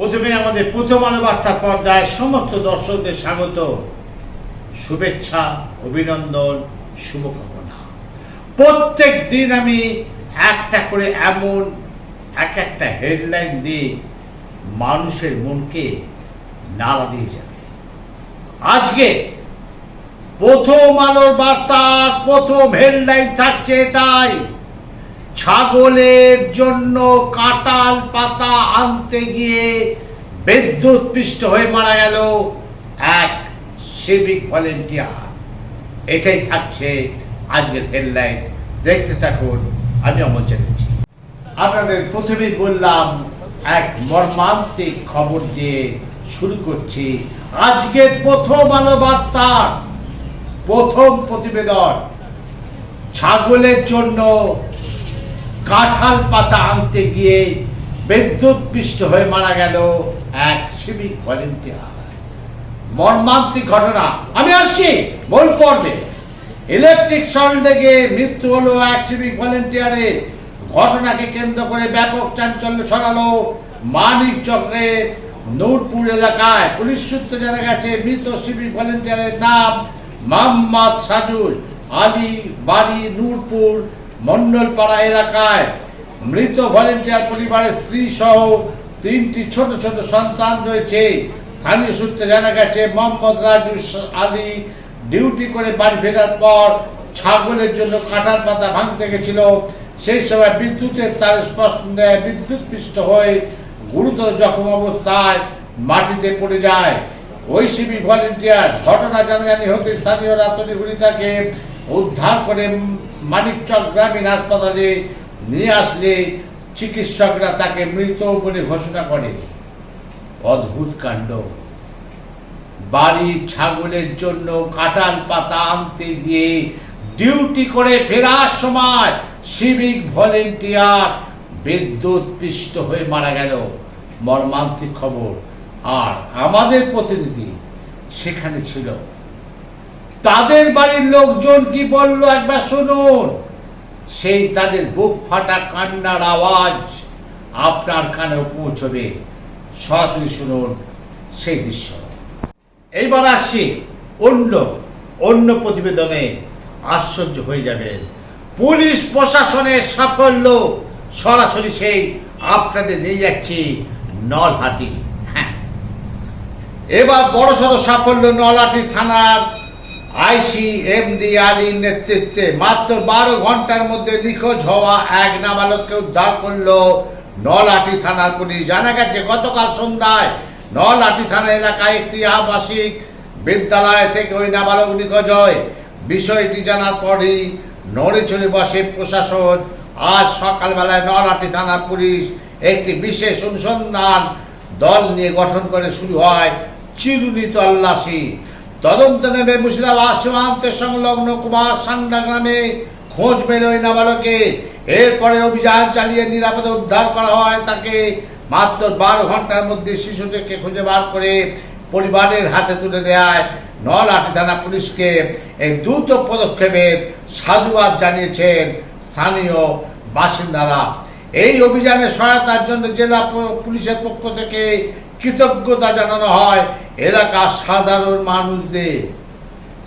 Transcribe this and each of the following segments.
প্রথমে আমাদের প্রথম আলো বার্তা পর্দায় সমস্ত দর্শকদের স্বাগত, শুভেচ্ছা, অভিনন্দন, শুভকামনা। প্রত্যেক দিন আমি একটা করে এমন এক একটা হেডলাইন দিয়ে মানুষের মনকে নাড়া দিয়ে যাবে। আজকে প্রথম আলোর বার্তার প্রথম হেডলাইন থাকছে এটাই। ছাগলের জন্য কাঁটাল পাতা আনতে গিয়ে বিদ্যুৎ পৃষ্ঠ হয়ে মারা গেল এক সিভিক ভলেন্টিয়ার এটাই থাকছে আজকের হেডলাইন দেখতে থাকুন, আমি অমর চ্যাটার্জি। আপনাদের প্রথমেই বললাম, এক মর্মান্তিক খবর দিয়ে শুরু করছি। আজকের প্রথম আলো বার্তার প্রথম প্রতিবেদন। ছাগলের জন্য কাঁঠাল পাতা আনতে গিয়ে বিদ্যুৎ পৃষ্ঠ হয়ে মারা গেল এক সিভিক ভলেন্টিয়ার। মর্মান্তিক ঘটনা। আমি আসছি মূল পর্বে। ইলেকট্রিক শর্ট থেকে মৃত্যু হলো এক সিভিক ভলেন্টিয়ারের ঘটনাকে কেন্দ্র করে ব্যাপক চাঞ্চল্য ছড়ালো মানিক চক্রে। নূরপুর এলাকায় পুলিশ সূত্রে জানা গেছে, মৃত সিভিক ভলেন্টিয়ারের নাম মোহাম্মদ সাজুল আলী বাড়ি নূরপুর। মন্ডলপাড়া এলাকায় মৃত ভলেন্টিয়ার পরিবারের স্ত্রী সহ তিনটি ছোট ছোট সন্তান রয়েছে। স্থানীয় সূত্রে জানা গেছে, মোহাম্মদ রাজু আলী ডিউটি করে বাড়ি ফেরার পর ছাগলের জন্য কাঁঠাল পাতা ভাঙতে গেছিল। সেই সময় বিদ্যুতের তার স্পষ্ট দেয় বিদ্যুৎ পৃষ্ঠ হয়ে গুরুতর জখম অবস্থায় মাটিতে পড়ে যায়। ওই সিবি ভলেন্টিয়ার ঘটনা জানাজানি হতে স্থানীয়রা তড়িঘড়ি তাকে উদ্ধার করে মানিকচক গ্রামীণ হাসপাতালে নিয়ে আসলে চিকিৎসকরা তাকে মৃত বলে ঘোষণা করে। অদ্ভুত কাণ্ড। বাড়ি ছাগলের জন্য কাঁঠাল পাতা আনতে গিয়ে ডিউটি করে ফেরার সময় সিভিক ভলেন্টিয়ার বিদ্যুৎ পৃষ্ট হয়ে মারা গেল। মর্মান্তিক খবর। আর আমাদের প্রতিনিধি সেখানে ছিল। তাদের বাড়ির লোকজন কি বলল? একবার শুনুন। সেই তাদের বুক ফাটা কান্নার আওয়াজ আপনার কানেও পৌঁছবে। সরাসরি শুনুন সেই দৃশ্য। এইবার আসছি অন্য অন্য প্রতিবেদনে আশ্চর্য হয়ে যাবেন। পুলিশ প্রশাসনের সাফল্য সরাসরি সেই আপনাদের নিয়ে যাচ্ছি নলহাটি। হ্যাঁ। এবার বড়সড় সাফল্য নলহাটি থানার আইসি এমডি আলীর নেতৃত্বে মাত্র বারো ঘণ্টার মধ্যে নিখোঁজ হওয়া এক নাবালককে উদ্ধার করল নলহাটি থানার পুলিশ। জানা গেছে, গতকাল সন্ধ্যায় নলহাটি থানা এলাকায় একটি আবাসিক বিদ্যালয় থেকে ওই নাবালক নিখোঁজ হয়। বিষয়টি জানার পরই নড়ে চড়ে বসে প্রশাসন আজ সকালবেলায় নলহাটি থানার পুলিশ একটি বিশেষ অনুসন্ধান দল নিয়ে গঠন করে শুরু হয় চিরুনি তল্লাশি। তদন্ত নেবে মুর্শিদাবাদ সীমান্তের সংলগ্ন কুমার সান্ডা গ্রামে খোঁজ বেরোয় নাবালকে। এরপরে অভিযান চালিয়ে নিরাপদে উদ্ধার করা হয় তাকে। মাত্র বারো ঘণ্টার মধ্যে শিশুটিকে খুঁজে বার করে পরিবারের হাতে তুলে দেয় নলহাটি থানা পুলিশকে। এই দ্রুত পদক্ষেপের সাধুবাদ জানিয়েছেন স্থানীয় বাসিন্দারা। এই অভিযানে সহায়তার জন্য জেলা পুলিশের পক্ষ থেকে কৃতজ্ঞতা জানানো হয় এলাকার সাধারণ মানুষদের।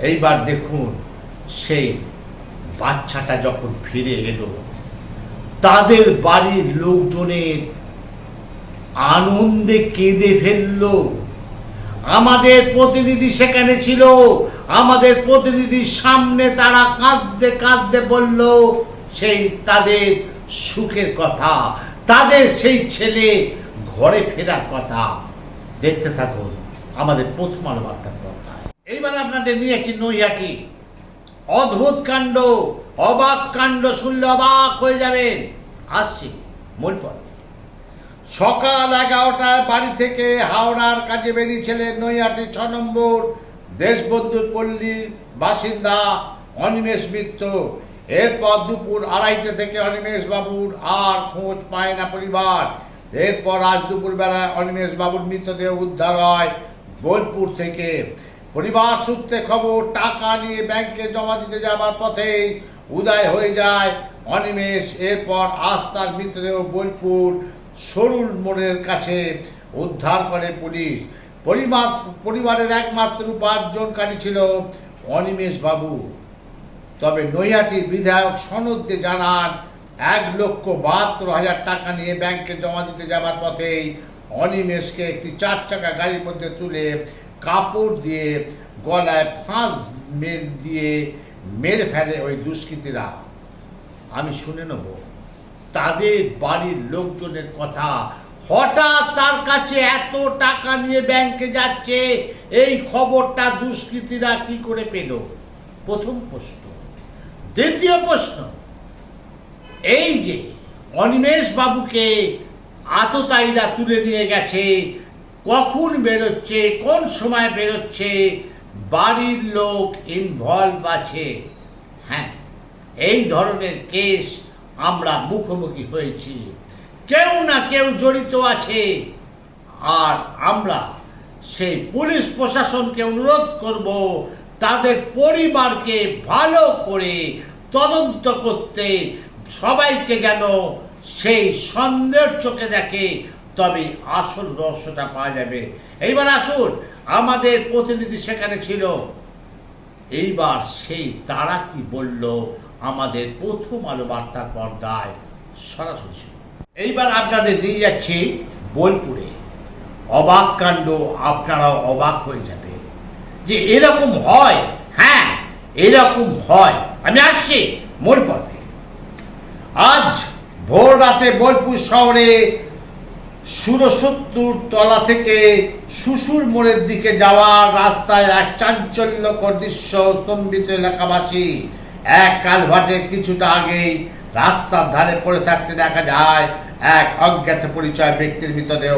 এইবার দেখুন, সেই বাচ্চাটা যখন ফিরে এলো, তাদের বাড়ির লোকজনের আনন্দে কেঁদে ফেলল। আমাদের প্রতিনিধি সেখানে ছিল, আমাদের প্রতিনিধির সামনে তারা কাঁদতে কাঁদতে বলল, সেই তাদের সুখের কথা, তাদের সেই ছেলে ঘরে ফেরার কথা। দেখতে থাকুন, আমাদের প্রথম আলো বার্তার কথায় এইবার আপনাদের নিয়েছি নৈহাটি। অদ্ভুত কাণ্ড, অবাক কাণ্ড শুনলে অবাক হয়ে যাবেন। আসছি মূল পর্বে। সকাল এগারোটায় বাড়ি থেকে হাওড়ার কাজে বেরিয়েছিলেন নৈহাটি ছ নম্বর দেশবন্ধুর পল্লীর বাসিন্দা অনিমেষ মিত্র। এরপর দুপুর আড়াইটে থেকে অনিমেষ বাবুর আর খোঁজ পায় না পরিবার। এরপর আজ দুপুর বেলায় অনিমেষ বাবুর মৃতদেহ উদ্ধার হয় বোলপুর থেকে। পরিবার সূত্রে খবর, টাকা নিয়ে ব্যাংকে জমা দিতে যাবার পথেই উদয় হয়ে যায় অনিমেষ। এরপর আজ তার মৃতদেহ বোলপুর সরুল মোড়ের কাছে উদ্ধার করে পুলিশ। পরিবার, পরিবারের একমাত্র উপার্জনকারী ছিল অনিমেষ বাবু। তবে নৈহাটির বিধায়ক সনদকে জানান এক লক্ষ বাহাত্তর হাজার টাকা নিয়ে ব্যাংকে জমা দিতে যাবার পথেই অনিমেষকে একটি চার চাকা গাড়ির মধ্যে তুলে কাপড় দিয়ে গলায় ফাঁস মের দিয়ে মেরে ফেলে ওই দুষ্কৃতীরা। আমি শুনে নেব, তাদের বাড়ির লোকজনের কথা হঠাৎ তার কাছে এত টাকা নিয়ে ব্যাংকে যাচ্ছে, এই খবরটা দুষ্কৃতীরা কি করে পেল? প্রথম প্রশ্ন। দ্বিতীয় প্রশ্ন এই যে অনিমেষ বাবুকে আততায়ীরা তুলে নিয়ে গেছে, কখন বেরোচ্ছে, কোন সময় বেরোচ্ছে, বাড়ির লোক ইনভলভ আছে। হ্যাঁ এই ধরনের কেস আমরা মুখোমুখি হয়েছি। কেউ না কেউ জড়িত আছে। আর আমরা সেই পুলিশ প্রশাসনকে অনুরোধ করব, তাদের পরিবারকে ভালো করে তদন্ত করতে সবাইকে যেন সেই সন্দেহের চোখে দেখে তবে আসল রহস্যটা পাওয়া যাবে। এইবার আসুন, আমাদের প্রতিনিধি সেখানে ছিল। এইবার সেই তারা কি বলল, আমাদের প্রথম আলো বার্তার পর্দায় সরাসরি এইবার আপনাদের নিয়ে যাচ্ছি বোলপুরে। অবাক কাণ্ড, আপনারাও অবাক হয়ে যাবে। যে এরকম হয় হ্যাঁ এরকম হয়। আমি আসছি মোর পথে। আজ ভোর রাতে বোলপুর শহরে সুরসত্তর তলা থেকে শুশুর মোড়ের দিকে যাওয়ার রাস্তায় এক চাঞ্চল্যকর দৃশ্য স্তম্ভিত এলাকাবাসী। এক কালভার্টের কিছুটা আগেই রাস্তার ধারে পড়ে থাকতে দেখা যায় এক অজ্ঞাত পরিচয় ব্যক্তির মৃতদেহ।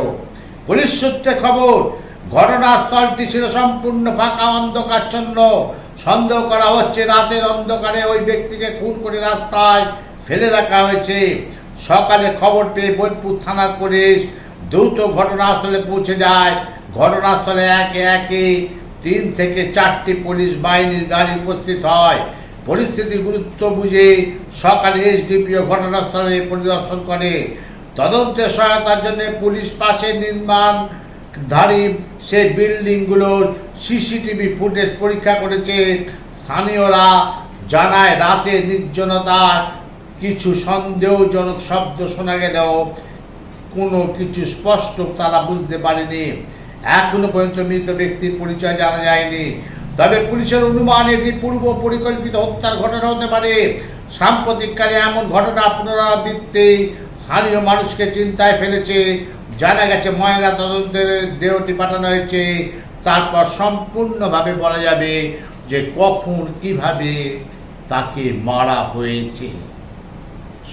পুলিশ সূত্রে খবর, ঘটনাস্থলটি ছিল সম্পূর্ণ ফাঁকা অন্ধকারচ্ছন্ন। সন্দেহ করা হচ্ছে রাতের অন্ধকারে ওই ব্যক্তিকে খুন করে রাস্তায় ফেলে রাখা হয়েছে। সকালে খবর পেয়ে বোলপুর থানার পুলিশ দ্রুত ঘটনাস্থলে পৌঁছে যায়। ঘটনাস্থলে একে একে তিন থেকে চারটি পুলিশ বাহিনীর গাড়ি উপস্থিত হয়। পরিস্থিতির গুরুত্ব বুঝে সকালে এসডিপিও ঘটনাস্থলে পরিদর্শন করে। তদন্তে সহায়তার জন্য পুলিশ পাশে নির্মাণধারী সে বিল্ডিংগুলোর সিসিটিভি ফুটেজ পরীক্ষা করেছে। স্থানীয়রা জানায়, রাতে নির্জনতার কিছু সন্দেহজনক শব্দ শোনা গেলেও কোনো কিছু স্পষ্ট তারা বুঝতে পারেনি। এখনও পর্যন্ত মৃত ব্যক্তির পরিচয় জানা যায়নি। তবে পুলিশের অনুমান এটি পূর্ব পরিকল্পিত হত্যার ঘটনা হতে পারে। সাম্প্রতিককালে এমন ঘটনা পুনরাবৃত্তি স্থানীয় মানুষকে চিন্তায় ফেলেছে। জানা গেছে, ময়না তদন্তের দেহটি পাঠানো হয়েছে। তারপর সম্পূর্ণভাবে বলা যাবে যে কখন, কীভাবে তাকে মারা হয়েছে।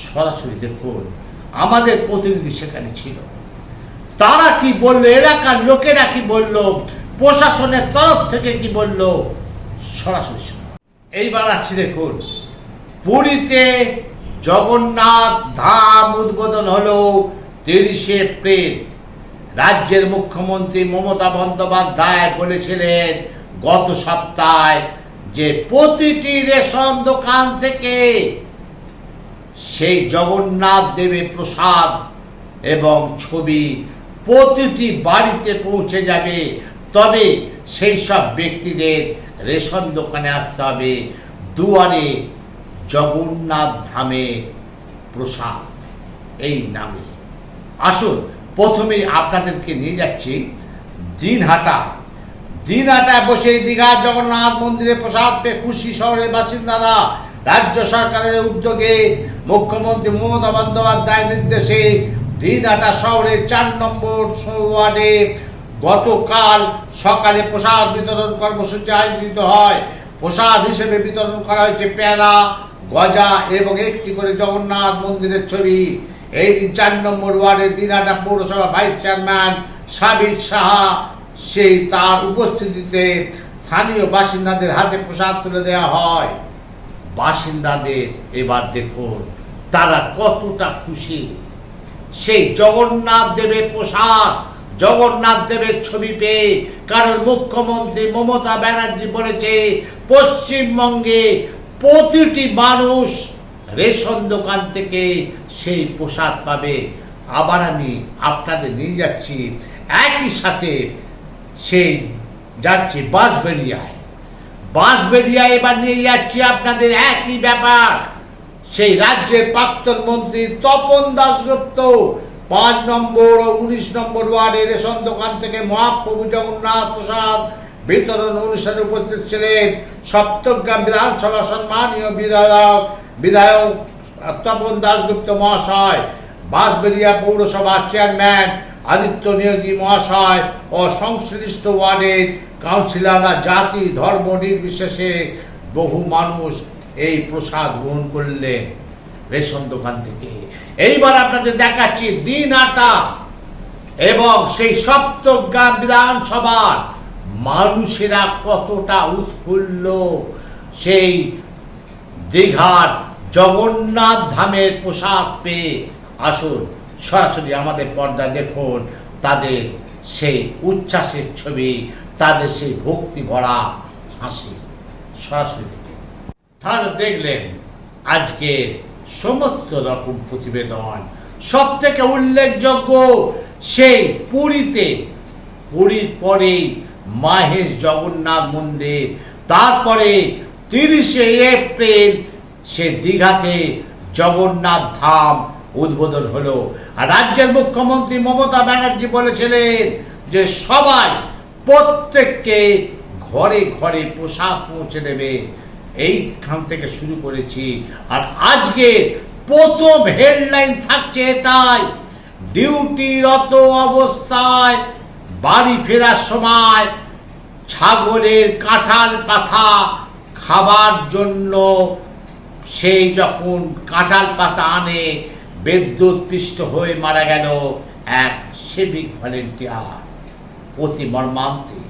সরাসরি দেখুন, আমাদের প্রতিনিধি সেখানে ছিল। তারা কি বলল, এলাকার লোকেরা কি বলল, প্রশাসনের তরফ থেকে কি বলল, সরাসরি এইবার আসছি দেখুন, পুরীতে জগন্নাথ ধাম উদ্বোধন হলো তিরিশে এপ্রিল। রাজ্যের মুখ্যমন্ত্রী মমতা বন্দ্যোপাধ্যায় বলেছিলেন, গত সপ্তাহে যে প্রতিটি রেশন দোকান থেকে সেই জগন্নাথ দেবের প্রসাদ এবং ছবি প্রতিটি বাড়িতে পৌঁছে যাবে। তবে সেই সব ব্যক্তিদের রেশন দোকানে আসতে হবে। দুয়ারে জগন্নাথ ধামে প্রসাদ। এই নামে। আসুন, প্রথমে আপনাদেরকে নিয়ে যাচ্ছি দিনহাটা। দিনহাটায় বসে দীঘার জগন্নাথ মন্দিরে প্রসাদ পেয়ে খুশি শহরের বাসিন্দারা রাজ্য সরকারের উদ্যোগে মুখ্যমন্ত্রী মমতা বন্দ্যোপাধ্যায়ের নির্দেশে দিনহাটা শহরের চার নম্বর ওয়ার্ডে গতকাল সকালে প্রসাদ বিতরণ কর্মসূচি আয়োজিত হয়। প্রসাদ হিসেবে বিতরণ করা হয়েছে পেয়ারা, গজা এবং একটি করে জগন্নাথ মন্দিরের ছবি। এই দিন চার নম্বর ওয়ার্ডের দিনহাটা পৌরসভা ভাইস চেয়ারম্যান সাবির সাহা, সেই তার উপস্থিতিতে স্থানীয় বাসিন্দাদের হাতে প্রসাদ তুলে দেওয়া হয়। বাসিন্দাদের এবার দেখুন, তারা কতটা খুশি। সেই জগন্নাথ দেবের প্রসাদ, জগন্নাথ দেবের ছবি পেয়ে কারণ মুখ্যমন্ত্রী মমতা ব্যানার্জি বলেছে, পশ্চিমবঙ্গে প্রতিটি মানুষ রেশন দোকান থেকে সেই প্রসাদ পাবে। আবার আমি আপনাদের নিয়ে যাচ্ছি, একই সাথে সেই যাচ্ছি বাঁশবেরিয়ায় বাঁশবেরিয়া এবার নিয়ে যাচ্ছি আপনাদের একই ব্যাপার। সেই রাজ্যের প্রাক্তন মন্ত্রী তপন দাসগুপ্ত পাঁচ নম্বর ও উনিশ নম্বর ওয়ার্ডের রেশন দোকান থেকে মহাপ্রভু জগন্নাথ প্রসাদ বিতরণ অনুষ্ঠানে উপস্থিত ছিলেন সপ্তগ্রাম বিধানসভা সম্মানীয় বিধায়ক বিধায়ক তপন দাসগুপ্ত মহাশয় বাঁশবেরিয়া পৌরসভার চেয়ারম্যান আদিত্য নিয়োগী মহাশয় ও সংশ্লিষ্ট ওয়ার্ডের কাউন্সিলররা জাতি, ধর্ম নির্বিশেষে বহু মানুষ এই প্রসাদ গ্রহণ করলেন রেশন দোকান থেকে। এইবার আপনাদের দেখাচ্ছি দিন আটা এবং সেই সপ্তগ্রাম বিধানসভার মানুষেরা কতটা উৎফুল্ল। সেই দীঘার জগন্নাথ ধামের পোশাক পেয়ে আসুন। সরাসরি আমাদের পর্দা দেখুন, তাদের সেই উচ্ছ্বাসের ছবি, তাদের সেই ভক্তি ভরা হাসি। সরাসরি দেখুন। তাহলে দেখলেন, আজকে সমস্ত রকম প্রতিবেদন সব থেকে উল্লেখযোগ্য, সেই পুরীতে, পুরীর পরেই মাহেশ জগন্নাথ মন্দির, তারপরে তিরিশে এপ্রিল সে দীঘাতে জগন্নাথ ধাম উদ্বোধন হলো। আর রাজ্যের মুখ্যমন্ত্রী মমতা ব্যানার্জি বলেছিলেন যে সবাই প্রত্যেককে ঘরে ঘরে পোশাক পৌঁছে দেবে। এইখান থেকে শুরু করেছি। আর আজকে প্রথম হেডলাইন থাকছে এটাই। ডিউটিরত অবস্থায় বাড়ি ফেরার সময় ছাগলের কাঁঠাল পাতা খাবার জন্য সেই যখন কাঁঠাল পাতা আনে বিদ্যুৎ পৃষ্ট হয়ে মারা গেল এক সিভিক ভলেন্টিয়ার অতি মর্মান্তিক।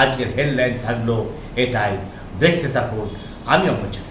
আজকের হেডলাইন থাকল, এটাই। দেখতে থাকুন আমি অপরিচিত